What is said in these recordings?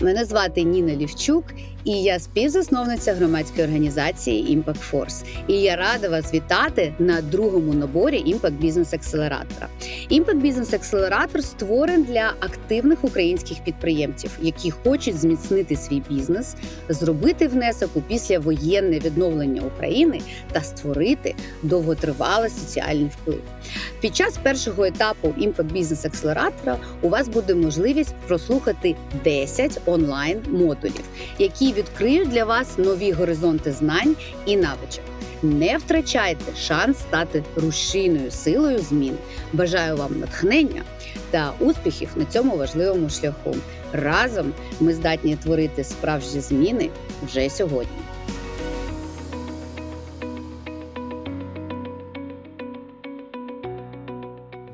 Мене звати Ніна Лівчук, і я співзасновниця громадської організації Impact Force. І я рада вас вітати на другому наборі Impact Business Accelerator. Impact Business Accelerator створений для активних українських підприємців, які хочуть зміцнити свій бізнес, зробити внесок у післявоєнне відновлення України та створити довготривалий соціальний вплив. Під час першого етапу Impact Business Accelerator у вас буде можливість прослухати 10 онлайн модулів, які відкриють для вас нові горизонти знань і навичок. Не втрачайте шанс стати рушійною силою змін. Бажаю вам натхнення та успіхів на цьому важливому шляху. Разом ми здатні творити справжні зміни вже сьогодні.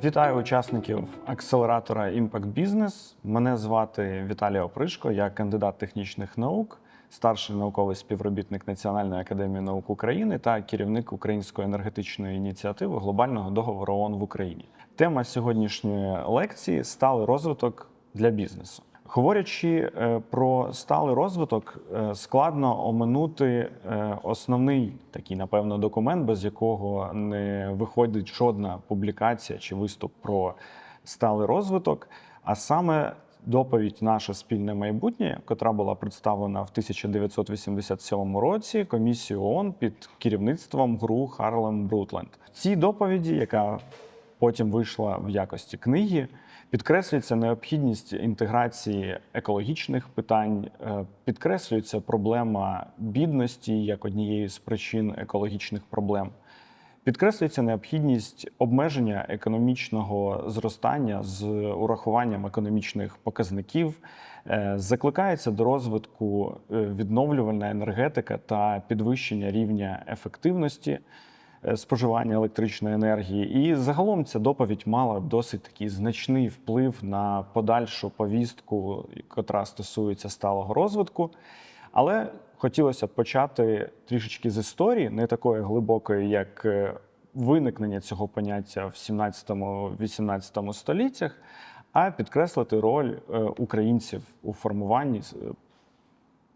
Вітаю учасників акселератора Impact Business. Мене звати Віталій Опришко, я кандидат технічних наук, старший науковий співробітник Національної академії наук України та керівник української енергетичної ініціативи глобального договору ООН в Україні. Тема сьогоднішньої лекції сталий розвиток для бізнесу. Говорячи е, про сталий розвиток, е, складно оминути е, основний такий, напевно, документ, без якого не виходить жодна публікація чи виступ про сталий розвиток, а саме доповідь Наше спільне майбутнє, котра була представлена в 1987 році комісією ООН під керівництвом ГРУ Харлем Брутленд. В цій доповіді, яка потім вийшла в якості книги. Підкреслюється необхідність інтеграції екологічних питань, е, підкреслюється проблема бідності як однієї з причин екологічних проблем. Підкреслюється необхідність обмеження економічного зростання з урахуванням економічних показників, Е, закликається до розвитку е, відновлювальна енергетика та підвищення рівня ефективності е, споживання електричної енергії. І загалом ця доповідь мала досить такий значний вплив на подальшу повістку, котра стосується сталого розвитку. Але хотілося б почати трішечки з історії, не такої глибокої, як е, виникнення цього поняття в 17-18 століттях, а підкреслити роль е, українців у формуванні е,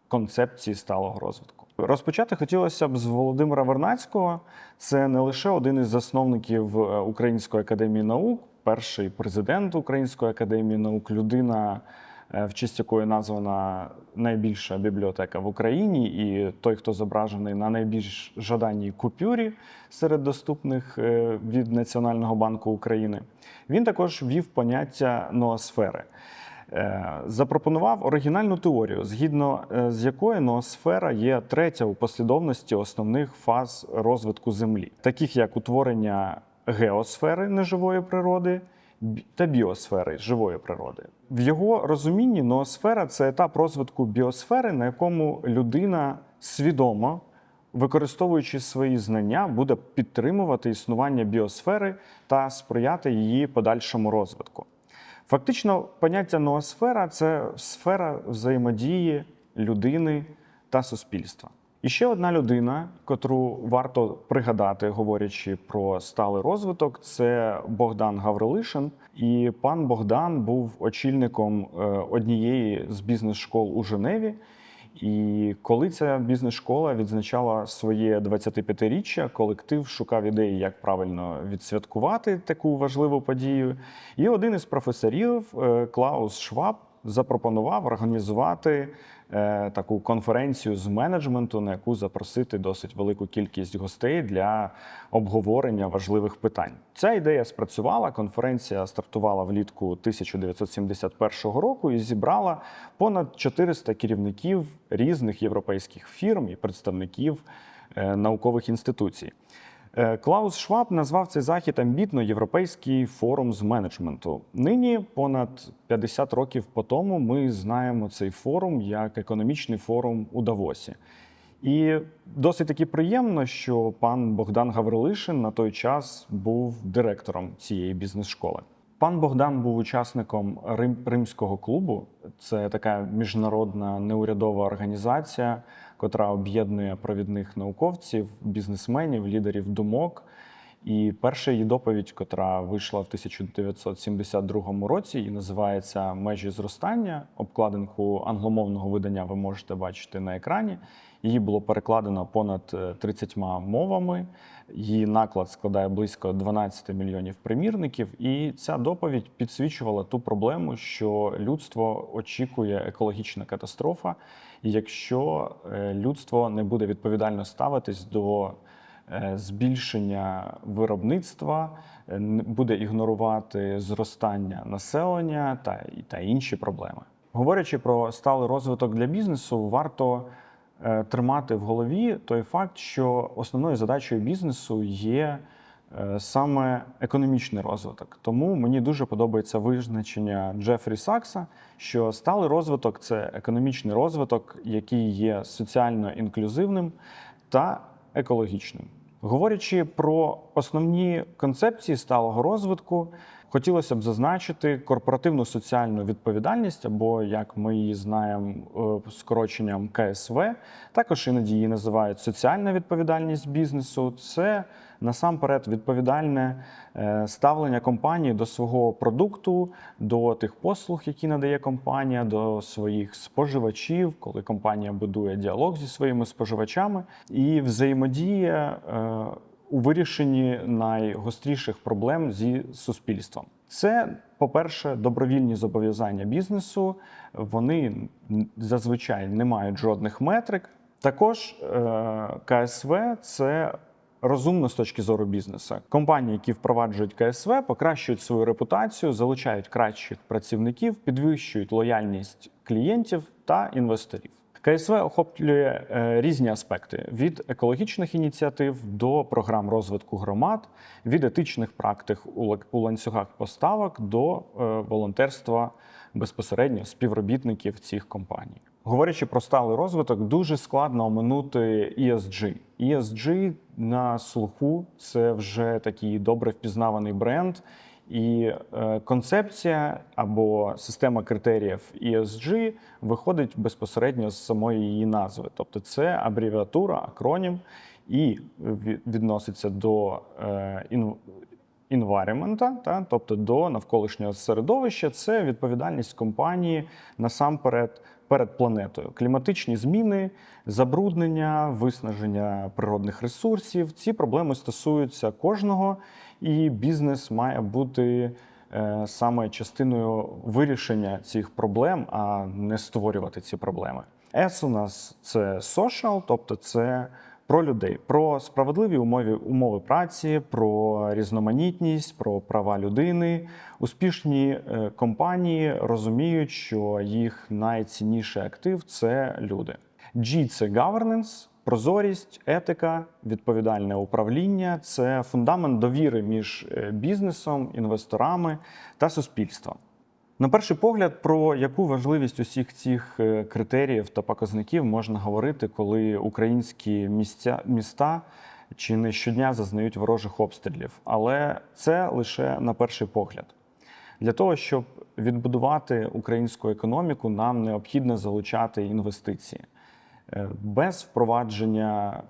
концепції сталого розвитку. Розпочати хотілося б з Володимира Вернацького. Це не лише один із засновників Української академії наук, перший президент Української академії наук, людина, в честь якої названа найбільша бібліотека в Україні, і той, хто зображений на найбільш жаданій купюрі серед доступних е, від Національного банку України. Він також ввів поняття ноосфери. Е, Запропонував оригінальну теорію, згідно е, з якою ноосфера є третя у послідовності основних фаз розвитку Землі, таких як утворення геосфери неживої природи та біосфери живої природи. В його розумінні ноосфера це етап розвитку біосфери, на якому людина свідомо, використовуючи свої знання, буде підтримувати існування біосфери та сприяти її подальшому розвитку. Фактично, поняття ноосфера це сфера взаємодії людини та суспільства. І ще одна людина, котру варто пригадати, говорячи про сталий розвиток, це Богдан Гаврилишин. І пан Богдан був очільником е, однієї з бізнес-школ у Женеві. І коли ця бізнес-школа відзначала своє 25-річчя, колектив шукав ідеї, як правильно відсвяткувати таку важливу подію. І один із професорів, е, Клаус Шваб, запропонував організувати таку конференцію з менеджменту, на яку запросити досить велику кількість гостей для обговорення важливих питань. Ця ідея спрацювала. Конференція стартувала влітку 1971 року і зібрала понад 400 керівників різних європейських фірм і представників е, наукових інституцій. Е, Клаус Шваб назвав цей захід амбітно Європейський форум з менеджменту. Нині, понад 50 років по тому, ми знаємо цей форум як економічний форум у Давосі. І досить таки приємно, що пан Богдан Гаврилишин на той час був директором цієї бізнес-школи. Пан Богдан був учасником Рим, Римського клубу. Це така міжнародна неурядова організація, котра об'єднує провідних науковців, бізнесменів, лідерів думок. І перша її доповідь, котра вийшла в 1972 році, і називається Межі зростання. Обкладинку англомовного видання ви можете бачити на екрані. Її було перекладено понад е, 30 мовами. Її наклад складає близько 12 мільйонів примірників. І ця доповідь підсвічувала ту проблему, що людство очікує екологічна катастрофа. Якщо е, людство не буде відповідально ставитись до е, збільшення виробництва, е, буде ігнорувати зростання населення та, та інші проблеми. Говорячи про сталий розвиток для бізнесу, варто тримати в голові той факт, що основною задачею бізнесу є саме економічний розвиток. Тому мені дуже подобається визначення Джефрі Сакса, що сталий розвиток це економічний розвиток, який є соціально інклюзивним та екологічним. Говорячи про основні концепції сталого розвитку, хотілося б зазначити корпоративну соціальну відповідальність, або як ми її знаємо е, скороченням КСВ. Також іноді її називають соціальна відповідальність бізнесу. Це насамперед відповідальне е, ставлення компанії до свого продукту, до тих послуг, які надає компанія, до своїх споживачів, коли компанія будує діалог зі своїми споживачами і взаємодія е, у вирішенні найгостріших проблем зі суспільством. Це, по-перше, добровільні зобов'язання бізнесу. Вони зазвичай не мають жодних метрик. Також е, КСВ це розумно з точки зору бізнесу. Компанії, які впроваджують КСВ, покращують свою репутацію, залучають кращих працівників, підвищують лояльність клієнтів та інвесторів. КСВ охоплює е, різні аспекти: від екологічних ініціатив до програм розвитку громад, від етичних практик у ланцюгах поставок до е, волонтерства безпосередньо співробітників цих компаній. Говорячи про сталий розвиток, дуже складно оминути ESG. ESG на слуху це вже такий добре впізнаваний бренд. І е, концепція або система критеріїв ESG виходить безпосередньо з самої її назви. Тобто це абревіатура, акронім, і відноситься до е, ін- environment, та, тобто до навколишнього середовища, це відповідальність компанії насамперед перед планетою. Кліматичні зміни, забруднення, виснаження природних ресурсів. Ці проблеми стосуються кожного, і бізнес має бути е, саме частиною вирішення цих проблем, а не створювати ці проблеми. S у нас це social, тобто це про людей, про справедливі умови, умови праці, про різноманітність, про права людини. Успішні е, компанії розуміють, що їх найцінніший актив це люди. G – це governance, прозорість, етика, відповідальне управління це фундамент довіри між е, бізнесом, інвесторами та суспільством. На перший погляд, про яку важливість усіх цих е, критеріїв та показників можна говорити, коли українські місця, міста чи не щодня зазнають ворожих обстрілів. Але це лише на перший погляд. Для того, щоб відбудувати українську економіку, нам необхідно залучати інвестиції. Е, Без впровадження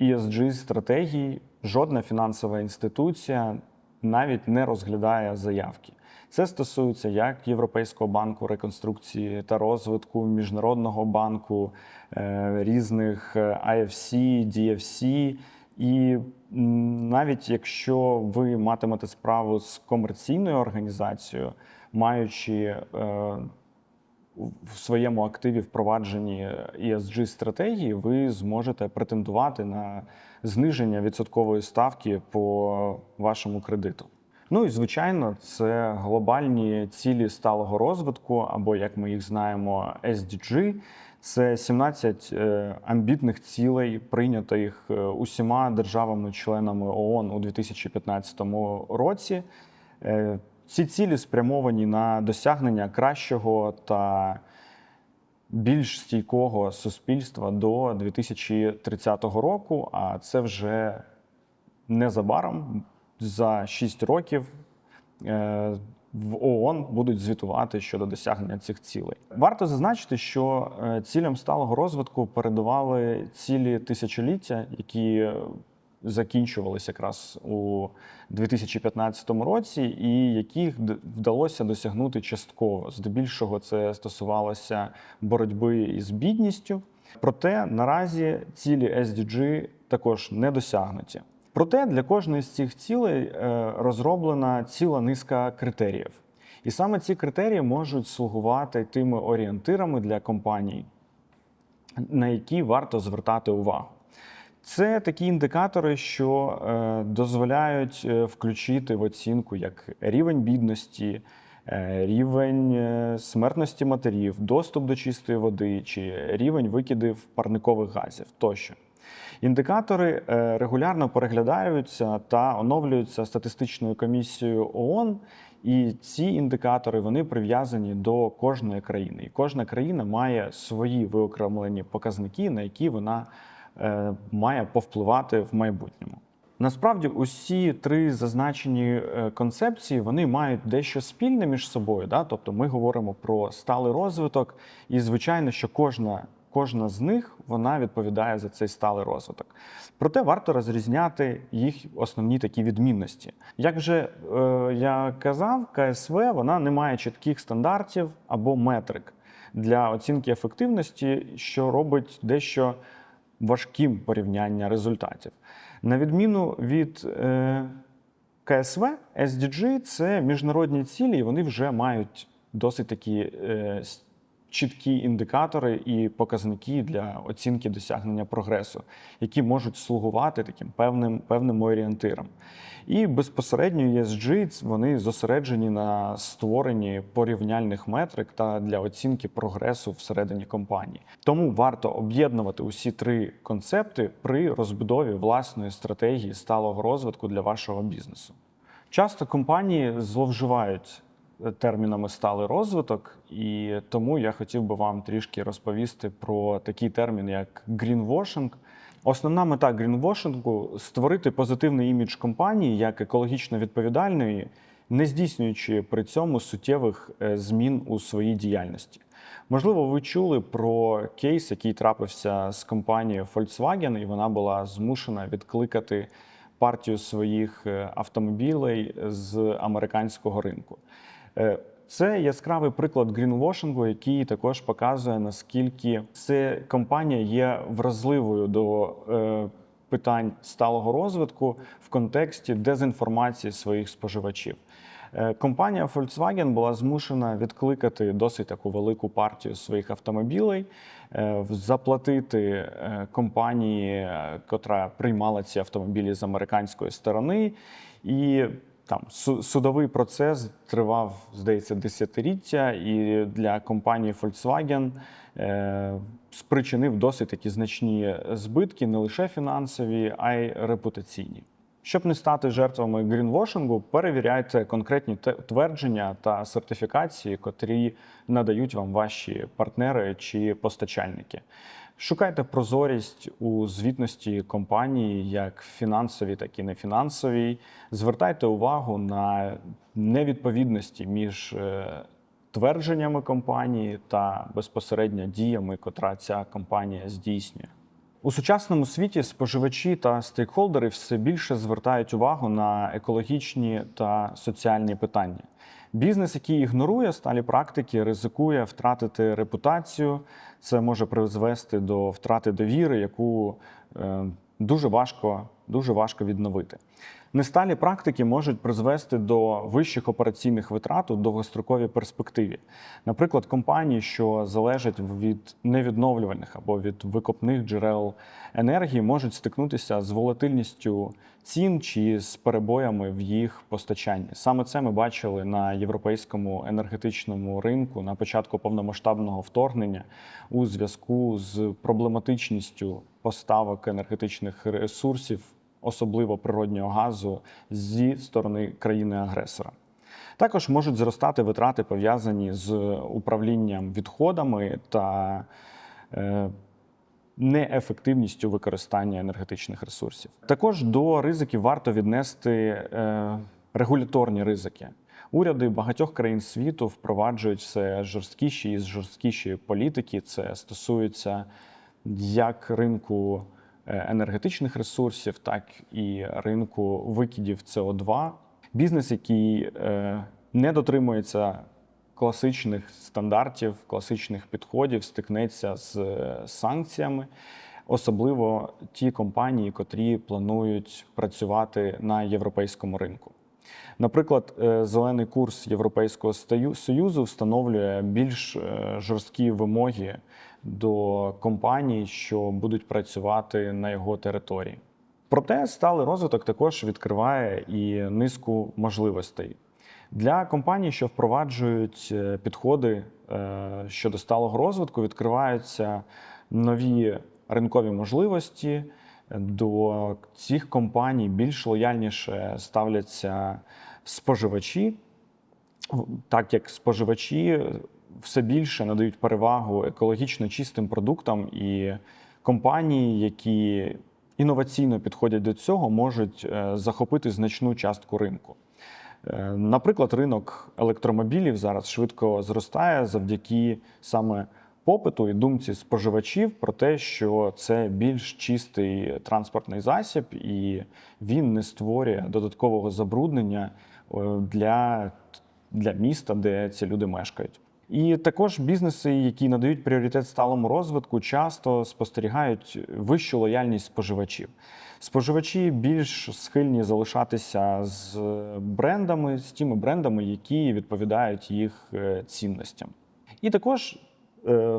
esg стратегій жодна фінансова інституція навіть не розглядає заявки. Це стосується як Європейського банку реконструкції та розвитку, Міжнародного банку, е, різних е, IFC, DFC. І навіть якщо ви матимете справу з комерційною організацією, маючи е, в своєму активі впроваджені esg стратегії, ви зможете претендувати на зниження відсоткової ставки по вашому кредиту. Ну і звичайно, це глобальні цілі сталого розвитку, або як ми їх знаємо, SDG. Це 17 е, амбітних цілей, прийнятих е, усіма державами-членами ООН у 2015 році. Е, Ці цілі спрямовані на досягнення кращого та більш стійкого суспільства до 2030 року. А це вже незабаром за 6 років е, в ООН будуть звітувати щодо досягнення цих цілей. Варто зазначити, що е, цілям сталого розвитку передували цілі тисячоліття, які закінчувалися якраз у 2015 році, і яких вдалося досягнути частково. Здебільшого це стосувалося боротьби із бідністю. Проте наразі цілі SDG також не досягнуті. Проте для кожної з цих цілей е, розроблена ціла низка критеріїв. І саме ці критерії можуть слугувати тими орієнтирами для компаній, на які варто звертати увагу. Це такі індикатори, що е, дозволяють е, включити в оцінку як рівень бідності, рівень смертності матерів, доступ до чистої води чи рівень викидів парникових газів тощо. Індикатори е, регулярно переглядаються та оновлюються статистичною комісією ООН. І ці індикатори вони прив'язані до кожної країни. І кожна країна має свої виокремлені показники, на які вона е, має повпливати в майбутньому. Насправді, усі три зазначені е, концепції вони мають дещо спільне між собою. Да? Тобто, ми говоримо про сталий розвиток, і звичайно, що кожна, кожна з них вона відповідає за цей сталий розвиток. Проте варто розрізняти їх основні такі відмінності. Як вже е, я казав, КСВ вона не має чітких стандартів або метрик для оцінки ефективності, що робить дещо важким порівняння результатів. На відміну від е, КСВ, SDG – це міжнародні цілі, і вони вже мають досить такі е, чіткі індикатори і показники для оцінки досягнення прогресу, які можуть слугувати таким певним, певним орієнтиром. І безпосередньо ESG вони зосереджені на створенні порівняльних метрик та для оцінки прогресу всередині компанії. Тому варто об'єднувати усі три концепти при розбудові власної стратегії сталого розвитку для вашого бізнесу. Часто компанії зловживають термінами сталий розвиток, і тому я хотів би вам трішки розповісти про такий термін, як greenwashing. Основна мета грінвошингу створити позитивний імідж компанії як екологічно відповідальної, не здійснюючи при цьому суттєвих е, змін у своїй діяльності. Можливо, ви чули про кейс, який трапився з компанією Volkswagen, і вона була змушена відкликати партію своїх е, автомобілей з американського ринку. Е, Це яскравий приклад грінвошингу, який також показує, наскільки це компанія є вразливою до е, питань сталого розвитку в контексті дезінформації своїх споживачів. Е, Компанія Volkswagen була змушена відкликати досить таку велику партію своїх автомобілей, заплатити компанії, котра приймала ці автомобілі з американської сторони, і там судовий процес тривав, здається, десятиліття, і для компанії Volkswagen е, спричинив досить такі значні збитки, не лише фінансові, а й репутаційні. Щоб не стати жертвами грінвошингу, перевіряйте конкретні твердження та сертифікації, котрі надають вам ваші партнери чи постачальники. Шукайте прозорість у звітності компанії, як фінансовій, так і нефінансовій. Звертайте увагу на невідповідності між е, твердженнями компанії та безпосередньо діями, котра ця компанія здійснює. У сучасному світі споживачі та стейкхолдери все більше звертають увагу на екологічні та соціальні питання. Бізнес, який ігнорує сталі практики, ризикує втратити репутацію. Це може призвести до втрати довіри, яку е, дуже важко, дуже важко відновити. Несталі практики можуть призвести до вищих операційних витрат у довгостроковій перспективі. Наприклад, компанії, що залежать від невідновлювальних або від викопних джерел енергії, можуть стикнутися з волатильністю цін чи з перебоями в їх постачанні. Саме це ми бачили на європейському енергетичному ринку на початку повномасштабного вторгнення у зв'язку з проблематичністю поставок енергетичних ресурсів особливо природнього газу, зі сторони країни-агресора. Також можуть зростати витрати, пов'язані з управлінням відходами та е, неефективністю використання енергетичних ресурсів. Також до ризиків варто віднести е, регуляторні ризики. Уряди багатьох країн світу впроваджують все жорсткіші і жорсткіші політики. Це стосується як ринку енергетичних ресурсів, так і ринку викидів СО2. Бізнес, який е, не дотримується класичних стандартів, класичних підходів, стикнеться з е, санкціями. Особливо ті компанії, котрі планують працювати на європейському ринку. Наприклад, е, зелений курс Європейського Союзу встановлює більш е, жорсткі вимоги до компаній, що будуть працювати на його території. Проте сталий розвиток також відкриває і низку можливостей. Для компаній, що впроваджують е, підходи е, щодо сталого розвитку, відкриваються нові ринкові можливості. До цих компаній більш лояльніше ставляться споживачі, так як споживачі все більше надають перевагу екологічно чистим продуктам, і компанії, які інноваційно підходять до цього, можуть е, захопити значну частку ринку. Е, Наприклад, ринок електромобілів зараз швидко зростає завдяки саме попиту і думці споживачів про те, що це більш чистий транспортний засіб, і він не створює додаткового забруднення е, для, для міста, де ці люди мешкають. І також бізнеси, які надають пріоритет сталому розвитку, часто спостерігають вищу лояльність споживачів. Споживачі більш схильні залишатися з брендами, з тими брендами, які відповідають їх е, цінностям. І також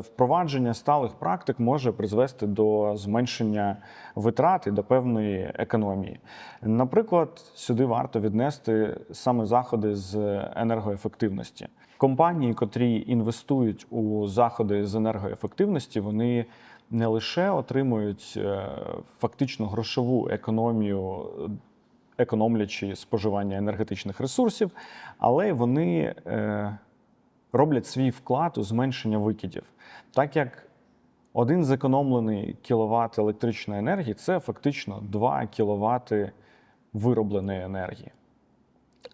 впровадження сталих практик може призвести до зменшення витрат і до певної економії. Наприклад, сюди варто віднести саме заходи з енергоефективності. Компанії, котрі інвестують у заходи з енергоефективності, вони не лише отримують е, фактично грошову економію, е, економлячи споживання енергетичних ресурсів, але вони е, роблять свій вклад у зменшення викидів, так як один зекономлений кіловат електричної енергії це фактично 2 кіловати виробленої енергії.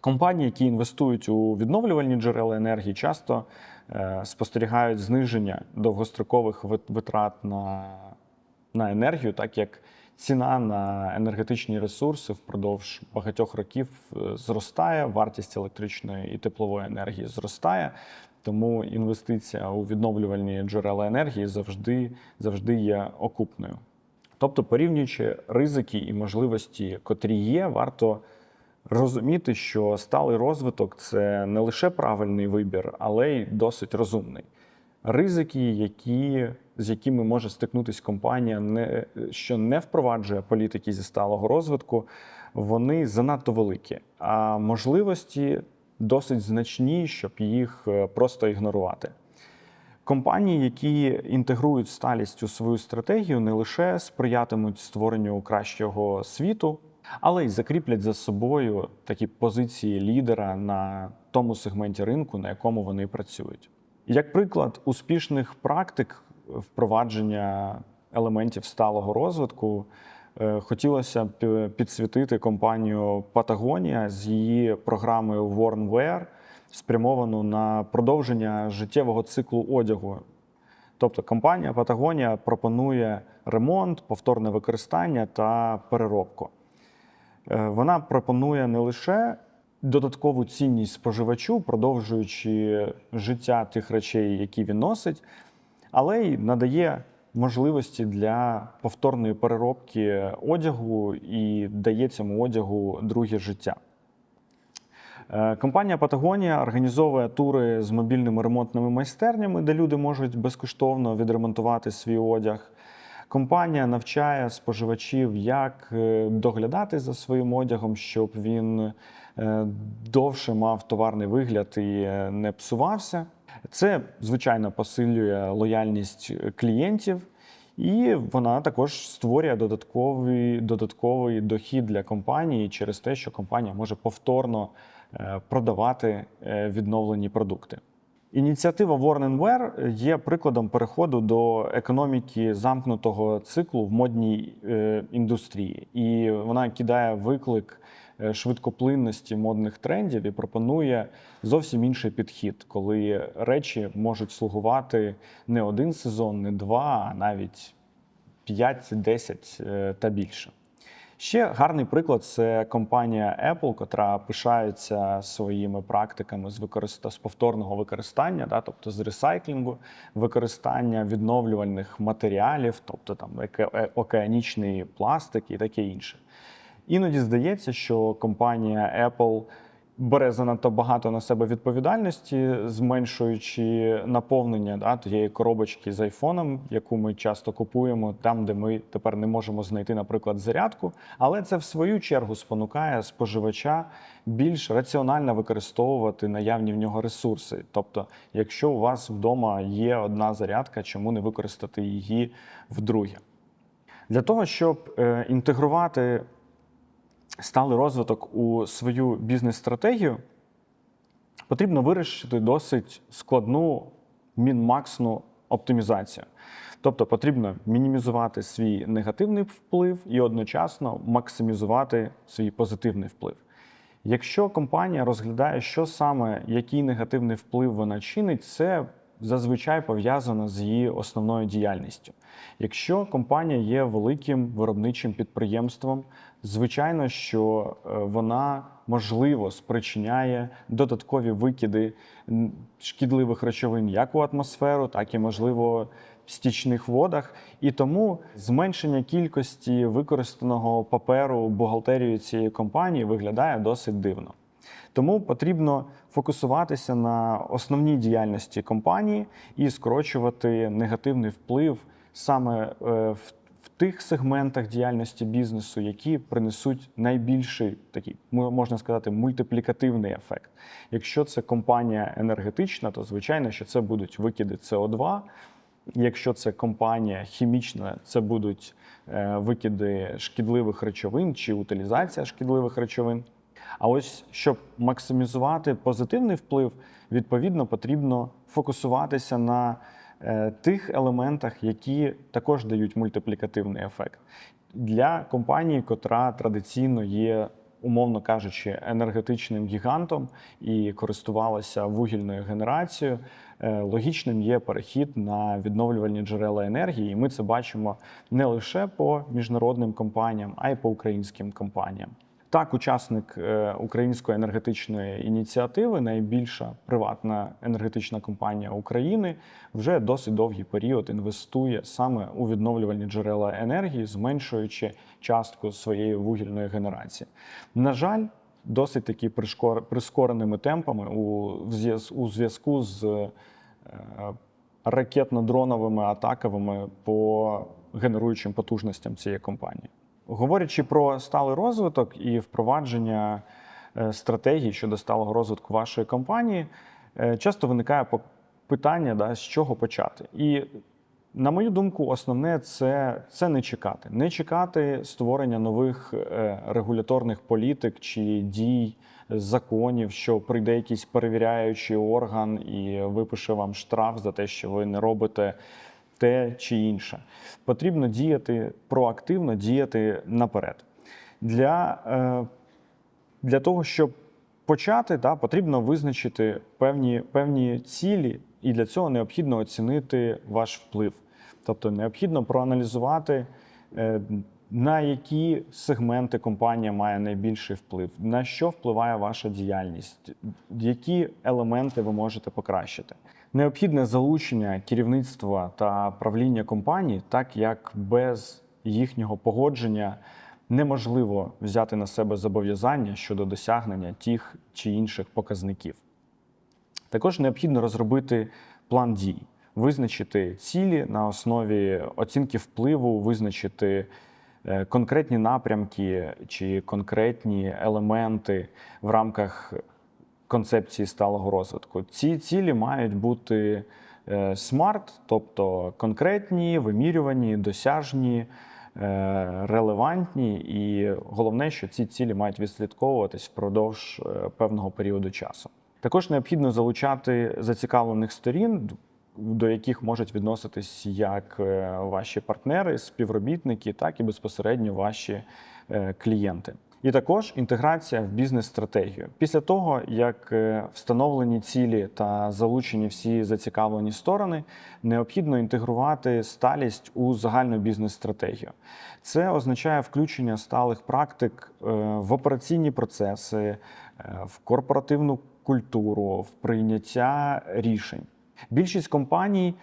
Компанії, які інвестують у відновлювальні джерела енергії, часто е, спостерігають зниження довгострокових витрат на, на енергію, так як ціна на енергетичні ресурси впродовж багатьох років е, зростає, вартість електричної і теплової енергії зростає. Тому інвестиція у відновлювальні джерела енергії завжди, завжди є окупною. Тобто, порівнюючи ризики і можливості, котрі є, варто розуміти, що сталий розвиток це не лише правильний вибір, але й досить розумний. Ризики, які, з якими може стикнутися компанія, не, що не впроваджує політики зі сталого розвитку, вони занадто великі, а можливості досить значні, щоб їх е, просто ігнорувати. Компанії, які інтегрують сталість у свою стратегію, не лише сприятимуть створенню кращого світу, але й закріплять за собою такі позиції лідера на тому сегменті ринку, на якому вони працюють. Як приклад успішних практик впровадження елементів сталого розвитку, е, хотілося б підсвітити компанію Patagonia з її програмою Worn Wear, спрямовану на продовження життєвого циклу одягу. Тобто компанія Patagonia пропонує ремонт, повторне використання та переробку. Е, Вона пропонує не лише додаткову цінність споживачу, продовжуючи життя тих речей, які він носить, але й надає можливості для повторної переробки одягу і дає цьому одягу друге життя. Е, Компанія Patagonia організовує тури з мобільними ремонтними майстернями, де люди можуть безкоштовно відремонтувати свій одяг. Компанія навчає споживачів, як е, доглядати за своїм одягом, щоб він е, довше мав товарний вигляд і не псувався. Це, звичайно, посилює лояльність клієнтів, і вона також створює додатковий, додатковий дохід для компанії через те, що компанія може повторно е, продавати е, відновлені продукти. Ініціатива and є прикладом переходу до економіки замкнутого циклу в модній е, індустрії, і вона кидає виклик е, швидкоплинності модних трендів і пропонує зовсім інший підхід, коли речі можуть слугувати не один сезон, не два, а навіть 5-10 е, та більше. Ще гарний приклад це компанія Apple, котра пишається своїми практиками з використа... з повторного використання, да, тобто з ресайклінгу, використання відновлювальних матеріалів, тобто там еке- е- океанічний пластик і таке інше. Іноді здається, що компанія Apple бере занадто багато на себе відповідальності, зменшуючи наповнення да, тієї коробочки з айфоном, яку ми часто купуємо, там, де ми тепер не можемо знайти, наприклад, зарядку. Але це в свою чергу спонукає споживача більш раціонально використовувати наявні в нього ресурси. Тобто, якщо у вас вдома є одна зарядка, чому не використати її вдруге? Для того, щоб е, інтегрувати сталий розвиток у свою бізнес-стратегію, потрібно вирішити досить складну мін-максну оптимізацію. Тобто потрібно мінімізувати свій негативний вплив і одночасно максимізувати свій позитивний вплив. Якщо компанія розглядає, що саме, який негативний вплив вона чинить, це зазвичай пов'язано з її основною діяльністю. Якщо компанія є великим виробничим підприємством, звичайно, що е, вона можливо спричиняє додаткові викиди шкідливих речовин як у атмосферу, так і можливо в стічних водах. І тому зменшення кількості використаного паперу бухгалтерією цієї компанії виглядає досить дивно. Тому потрібно фокусуватися на основній діяльності компанії і скорочувати негативний вплив саме е, в, тих сегментах діяльності бізнесу, які принесуть найбільший такий, можна сказати, мультиплікативний ефект. Якщо це компанія енергетична, то звичайно, що це будуть викиди СО2. Якщо це компанія хімічна, це будуть е, викиди шкідливих речовин чи утилізація шкідливих речовин. А ось щоб максимізувати позитивний вплив, відповідно потрібно фокусуватися на е, тих елементах, які також дають мультиплікативний ефект. Для компанії, котра традиційно є, умовно кажучи, енергетичним гігантом і користувалася вугільною генерацією, е, логічним є перехід на відновлювальні джерела енергії. І ми це бачимо не лише по міжнародним компаніям, а й по українським компаніям. Так, учасник е, української енергетичної ініціативи, найбільша приватна енергетична компанія України, вже досить довгий період інвестує саме у відновлювальні джерела енергії, зменшуючи частку своєї вугільної генерації. На жаль, досить таки прискореними темпами у зв'язку з е, ракетно-дроновими атаками по генеруючим потужностям цієї компанії. Говорячи про сталий розвиток і впровадження е, стратегій щодо сталого розвитку вашої компанії, е, часто виникає питання, да, з чого почати. І на мою думку, основне це, це не чекати. Не чекати створення нових е, регуляторних політик чи дій, законів, що прийде якийсь перевіряючий орган і випише вам штраф за те, що ви не робите те чи інше. Потрібно діяти проактивно, діяти наперед. Для, е, для того, щоб почати, да, потрібно визначити певні, певні цілі, і для цього необхідно оцінити ваш вплив. Тобто необхідно проаналізувати, е, на які сегменти компанія має найбільший вплив, на що впливає ваша діяльність, які елементи ви можете покращити. Необхідне залучення керівництва та правління компанії, так як без їхнього погодження неможливо взяти на себе зобов'язання щодо досягнення тих чи інших показників. Також необхідно розробити план дій, визначити цілі на основі оцінки впливу, визначити е, конкретні напрямки чи конкретні елементи в рамках концепції сталого розвитку. Ці цілі мають бути е, смарт, тобто конкретні, вимірювані, досяжні, е, релевантні, і головне, що ці цілі мають відслідковуватись впродовж е, певного періоду часу. Також необхідно залучати зацікавлених сторін, до яких можуть відноситись як ваші партнери, співробітники, так і безпосередньо ваші клієнти. І також інтеграція в бізнес-стратегію. Після того, як е, встановлені цілі та залучені всі зацікавлені сторони, необхідно інтегрувати сталість у загальну бізнес-стратегію. Це означає включення сталих практик е, в операційні процеси, е, в корпоративну культуру, в прийняття рішень. Більшість компаній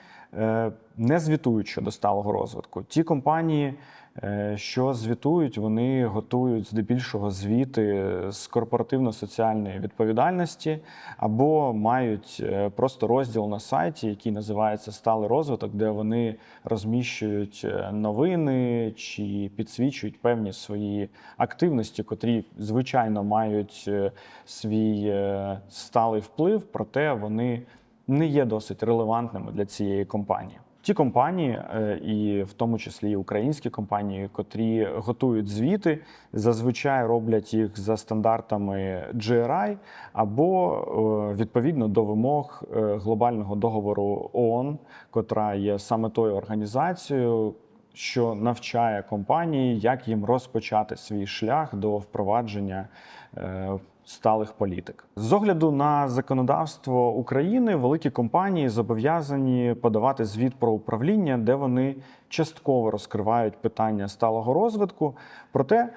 не звітують щодо сталого розвитку. Ті компанії, е, що звітують, вони готують здебільшого звіти з корпоративно-соціальної відповідальності або мають е, просто розділ на сайті, який називається Сталий розвиток, де вони розміщують е, новини чи підсвічують певні свої активності, котрі звичайно мають е, свій е, сталий вплив, проте вони не є досить релевантними для цієї компанії. Ті компанії, е, і в тому числі і українські компанії, котрі готують звіти, зазвичай роблять їх за стандартами GRI або е, відповідно до вимог е, глобального договору ООН, котра є саме тою організацією, що навчає компанії, як їм розпочати свій шлях до впровадження сталих політик. З огляду на законодавство України, великі компанії зобов'язані подавати звіт про управління, де вони частково розкривають питання сталого розвитку. Проте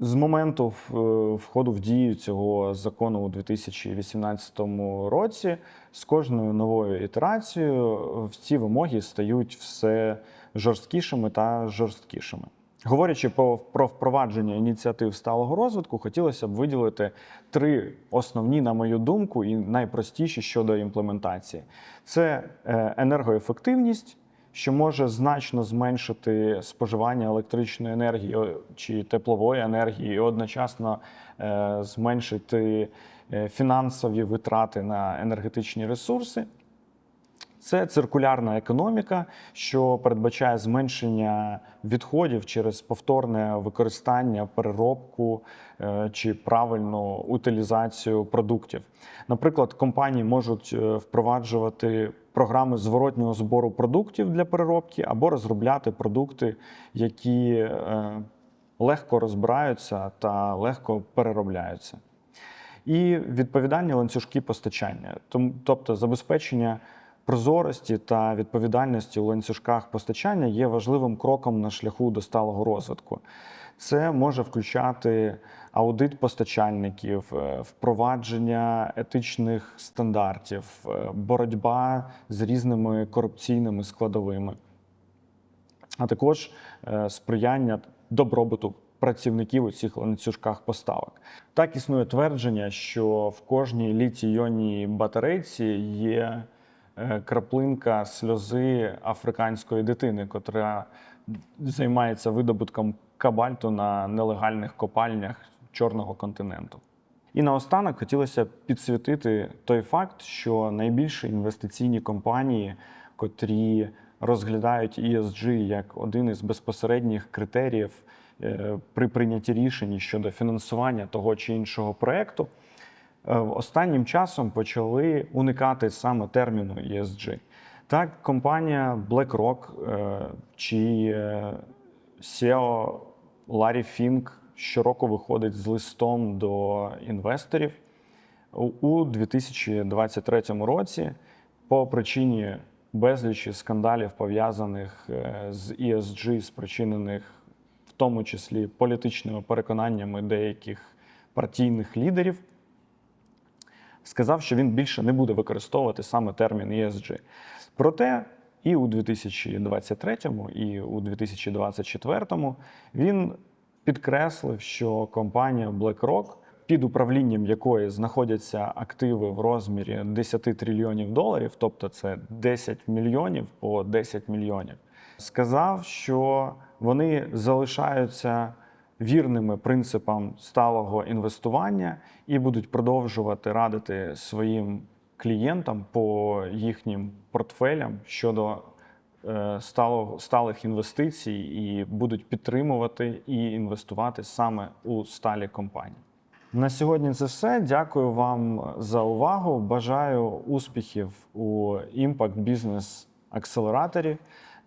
з моменту е, входу в дію цього закону у 2018 році з кожною новою ітерацією ці вимоги стають все жорсткішими та жорсткішими. Говорячи про впровадження ініціатив сталого розвитку, хотілося б виділити три основні, на мою думку, і найпростіші щодо імплементації: це е, енергоефективність, що може значно зменшити споживання електричної енергії чи теплової енергії, і одночасно е, зменшити е, фінансові витрати на енергетичні ресурси. Це циркулярна економіка, що передбачає зменшення відходів через повторне використання, переробку е, чи правильну утилізацію продуктів. Наприклад, компанії можуть е, впроваджувати програми зворотнього збору продуктів для переробки або розробляти продукти, які е, легко розбираються та легко переробляються і відповідальні ланцюжки постачання, тобто забезпечення прозорості та відповідальності у ланцюжках постачання є важливим кроком на шляху до сталого розвитку. Це може включати аудит постачальників, е, впровадження етичних стандартів, е, боротьба з різними корупційними складовими а також е, сприяння добробуту працівників у цих ланцюжках поставок. Так існує твердження, що в кожній літій-іонній батарейці є краплинка сльози африканської дитини, котра займається видобутком кабальту на нелегальних копальнях Чорного континенту. І наостанок хотілося підсвітити той факт, що найбільші інвестиційні компанії, котрі розглядають ESG як один із безпосередніх критеріїв е, при прийнятті рішень щодо фінансування того чи іншого проекту, е, останнім часом почали уникати саме терміну ESG. Так, компанія BlackRock е, чи е, SEO Ларі Фінк щороку виходить з листом до інвесторів у- у 2023 році по причині безлічі скандалів, пов'язаних е, з ESG, спричинених в тому числі політичними переконаннями деяких партійних лідерів, сказав, що він більше не буде використовувати саме термін ESG. Проте і у 2023, і у 2024 він підкреслив, що компанія BlackRock, під управлінням якої знаходяться активи в розмірі 10 трильйонів доларів, тобто це 10 мільйонів по 10 мільйонів, сказав, що вони залишаються вірними принципам сталого інвестування і будуть продовжувати радити своїм клієнтам по їхнім портфелям щодо е, сталих інвестицій і будуть підтримувати і інвестувати саме у сталі компанії. На сьогодні це все. Дякую вам за увагу. Бажаю успіхів у Impact Business акселераторі.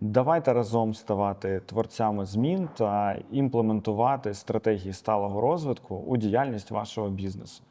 Давайте разом ставати творцями змін та імплементувати стратегії сталого розвитку у діяльність вашого бізнесу.